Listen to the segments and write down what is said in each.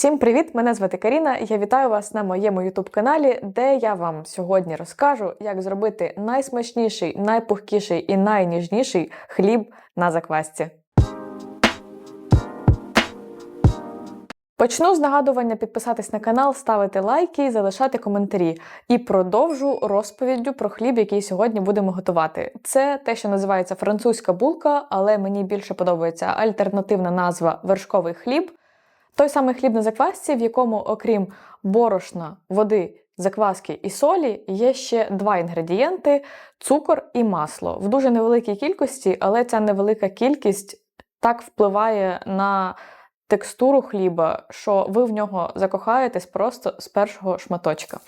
Всім привіт! Мене звати Каріна. Я вітаю вас на моєму youtube каналі, де я вам сьогодні розкажу, як зробити найсмачніший, найпухкіший і найніжніший хліб на заквасці. Почну з нагадування підписатись на канал, ставити лайки залишати коментарі. І продовжу розповіддю про хліб, який сьогодні будемо готувати. Це те, що називається французька булка, але мені більше подобається альтернативна назва вершковий хліб. Той самий хліб на заквасці, в якому, окрім борошна, води, закваски і солі, є ще два інгредієнти цукор і масло. В дуже невеликій кількості, але ця невелика кількість так впливає на текстуру хліба, що ви в нього закохаєтесь просто з першого шматочка.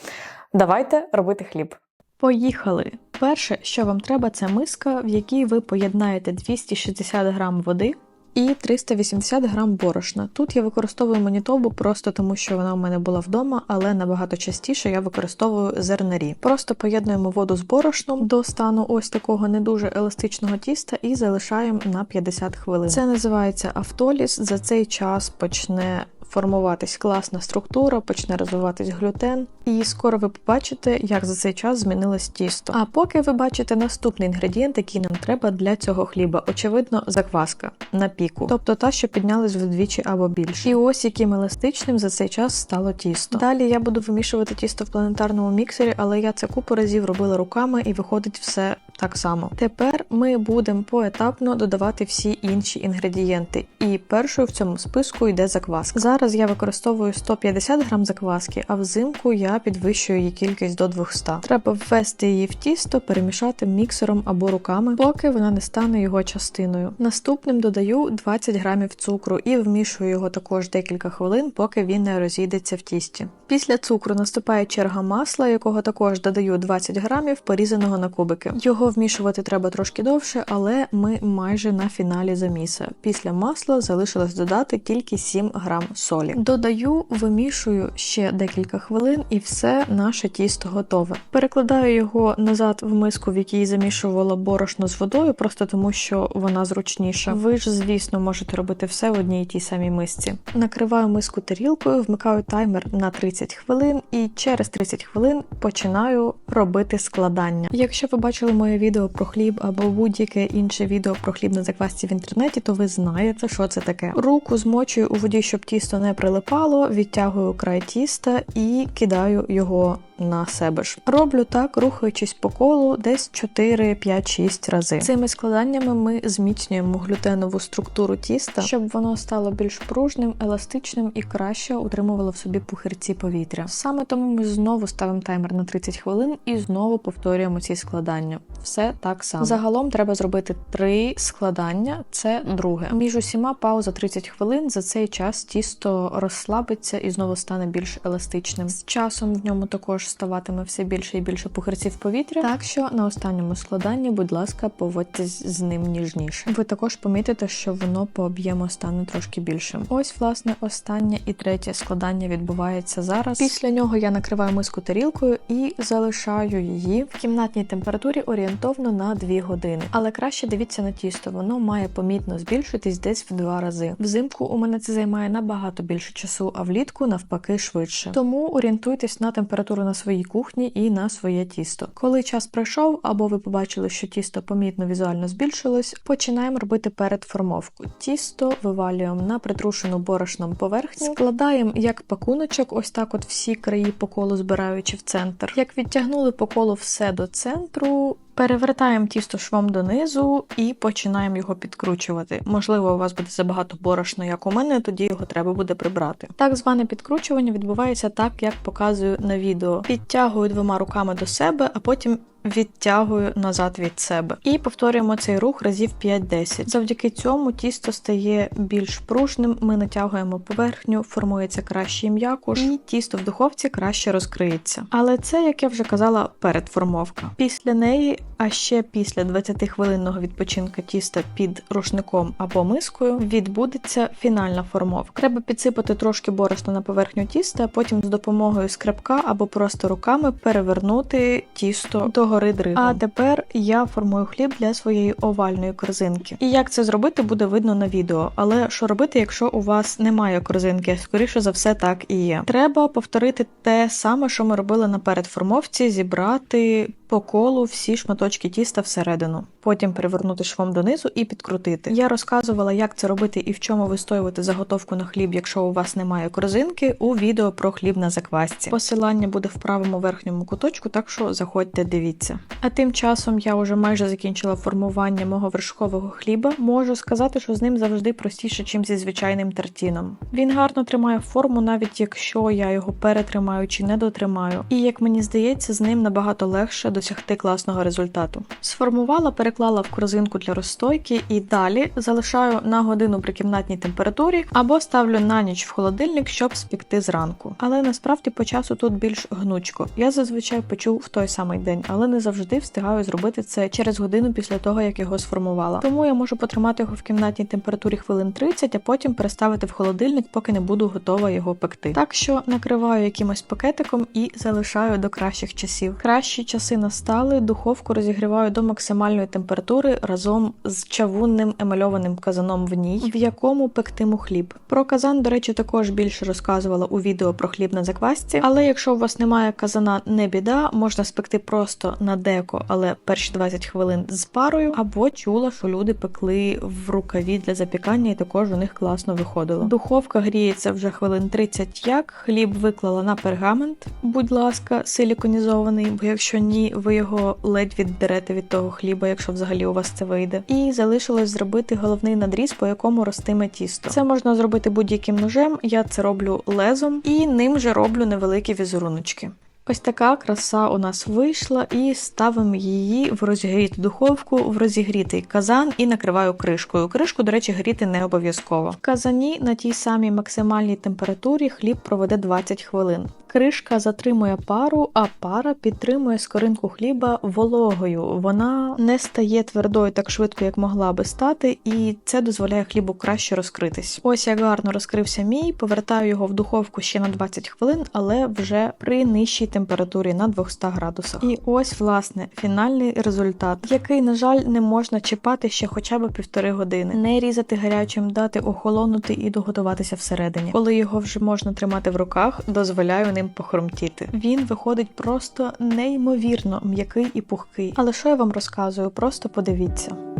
Давайте робити хліб. Поїхали! Перше, що вам треба, це миска, в якій ви поєднаєте 260 грам води і 380 грам борошна. Тут я використовую манітобу просто тому, що вона в мене була вдома, але набагато частіше я використовую зернарі. Просто поєднуємо воду з борошном до стану ось такого не дуже еластичного тіста і залишаємо на 50 хвилин. Це називається автоліс. За цей час почне формуватись класна структура, почне розвиватись глютен, і скоро ви побачите, як за цей час змінилось тісто. А поки ви бачите наступний інгредієнт, який нам треба для цього хліба, очевидно, закваска на піку, тобто та, що піднялась вдвічі або більше. І ось яким еластичним за цей час стало тісто. Далі я буду вимішувати тісто в планетарному міксері, але я це купу разів робила руками і виходить все так само. Тепер ми будемо поетапно додавати всі інші інгредієнти. І першою в цьому списку йде закваска. Зараз я використовую 150 грам закваски, а взимку я підвищую її кількість до 200. Треба ввести її в тісто, перемішати міксером або руками, поки вона не стане його частиною. Наступним додаю 20 грамів цукру і вмішую його також декілька хвилин, поки він не розійдеться в тісті. Після цукру наступає черга масла, якого також додаю 20 грамів, порізаного на кубики. Його вмішувати треба трошки довше, але ми майже на фіналі заміса. Після масла залишилось додати тільки 7 грам солі. Додаю, вимішую ще декілька хвилин, і все наше тісто готове. Перекладаю його назад в миску, в якій замішувала борошно з водою, просто тому що вона зручніша. Ви ж, звісно, можете робити все в одній і тій самій мисці. Накриваю миску тарілкою, вмикаю таймер на 30 хвилин, і через 30 хвилин починаю робити складання. Якщо ви бачили моє відео про хліб або будь-яке інше відео про хліб на заквасці в інтернеті, то ви знаєте, що це таке. Руку змочую у воді, щоб тісто не прилипало, відтягую край тіста і кидаю його на себе ж. Роблю так, рухаючись по колу десь 4, 5, 6 рази. Цими складаннями ми зміцнюємо глютенову структуру тіста, щоб воно стало більш пружним, еластичним і краще утримувало в собі пухирці повітря. Саме тому ми знову ставимо таймер на 30 хвилин і знову повторюємо ці складання. Все так само. Загалом треба зробити три складання, це друге. Між усіма пауза 30 хвилин. За цей час тісто розслабиться і знову стане більш еластичним. З часом в ньому також ставатиме все більше і більше пухирців повітря. Так що на останньому складанні, будь ласка, поводьтесь з ним ніжніше. Ви також помітите, що воно по об'єму стане трошки більшим. Ось, власне, останнє і третє складання відбувається зараз. Після нього я накриваю миску тарілкою і залишаю її в кімнатній температурі орієнтовно на 2 години. Але краще дивіться на тісто, воно має помітно збільшитись десь в два рази. Взимку у мене це займає набагато більше часу, а влітку навпаки швидше. Тому орієнтуйтесь на температуру на своїй кухні і на своє тісто. Коли час пройшов, або ви побачили, що тісто помітно візуально збільшилось, починаємо робити передформовку. Тісто вивалюємо на притрушену борошном поверхню, складаємо як пакуночок, ось так от всі краї по колу збираючи в центр. Як відтягнули по колу все до центру. Перевертаємо тісто швом донизу і починаємо його підкручувати. Можливо, у вас буде забагато борошна, як у мене, тоді його треба буде прибрати. Так зване підкручування відбувається так, як показую на відео. Підтягую двома руками до себе, а потім відтягую назад від себе. І повторюємо цей рух разів 5-10. Завдяки цьому тісто стає більш пружним, ми натягуємо поверхню, формується кращий м'якуш, і тісто в духовці краще розкриється. Але це, як я вже казала, передформовка. Після неї, а ще після 20-хвилинного відпочинку тіста під рушником або мискою, відбудеться фінальна формовка. Треба підсипати трошки борошна на поверхню тіста, а потім з допомогою скребка або просто руками перевернути тісто до догори дригом. А тепер я формую хліб для своєї овальної корзинки. І як це зробити, буде видно на відео. Але що робити, якщо у вас немає корзинки? Скоріше за все, так і є. Треба повторити те саме, що ми робили на передформовці, зібрати по колу всі шматочки тіста всередину. Потім перевернути швом донизу і підкрутити. Я розказувала, як це робити і в чому вистоювати заготовку на хліб, якщо у вас немає корзинки, у відео про хліб на заквасці. Посилання буде в правому верхньому куточку, так що заходьте, дивіться. А тим часом я вже майже закінчила формування мого вершкового хліба. Можу сказати, що з ним завжди простіше, чим зі звичайним тартіном. Він гарно тримає форму, навіть якщо я його перетримаю чи не дотримаю. І як мені здається, з ним набагато легше досягти класного результату. Сформувала, переклала в корзинку для розстойки і далі залишаю на годину при кімнатній температурі або ставлю на ніч в холодильник, щоб спікти зранку. Але насправді по часу тут більш гнучко. Я зазвичай печу в той самий день, але не завжди встигаю зробити це через годину після того, як його сформувала. Тому я можу потримати його в кімнатній температурі хвилин 30, а потім переставити в холодильник, поки не буду готова його пекти. Так що накриваю якимось пакетиком і залишаю до кращих часів. Кращі часи настали, духовку розігріваю до максимальної температури разом з чавунним емальованим казаном в ній, в якому пектиму хліб. Про казан, до речі, також більше розказувала у відео про хліб на заквасці. Але якщо у вас немає казана, не біда, можна спекти просто на деко, але перші 20 хвилин з парою, або чула, що люди пекли в рукаві для запікання, і також у них класно виходило. Духовка гріється вже хвилин 30 як. Хліб виклала на пергамент, будь ласка, силіконізований, бо якщо ні, ви його ледь віддерете від того хліба, якщо взагалі у вас це вийде. І залишилось зробити головний надріз, по якому ростиме тісто. Це можна зробити будь-яким ножем. Я це роблю лезом і ним же роблю невеликі візеруночки. Ось така краса у нас вийшла, і ставимо її в розігріту духовку, в розігрітий казан і накриваю кришкою. Кришку, до речі, гріти не обов'язково. В казані на тій самій максимальній температурі хліб проведе 20 хвилин. Кришка затримує пару, а пара підтримує скоринку хліба вологою. Вона не стає твердою так швидко, як могла би стати, і це дозволяє хлібу краще розкритись. Ось як гарно розкрився мій, повертаю його в духовку ще на 20 хвилин, але вже при нижчій температурі на 200 градусах. І ось, власне, фінальний результат, який, на жаль, не можна чіпати ще хоча б півтори години. Не різати гарячим, дати охолонути і доготуватися всередині. Коли його вже можна тримати в руках, дозволяю ним похрумтіти. Він виходить просто неймовірно м'який і пухкий. Але що я вам розказую? Просто подивіться.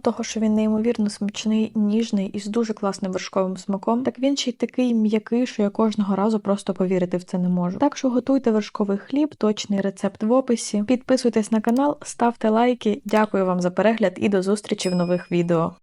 Того, що він неймовірно смачний, ніжний і з дуже класним вершковим смаком, так він ще й такий м'який, що я кожного разу просто повірити в це не можу. Так що готуйте вершковий хліб, точний рецепт в описі. Підписуйтесь на канал, ставте лайки. Дякую вам за перегляд і до зустрічі в нових відео.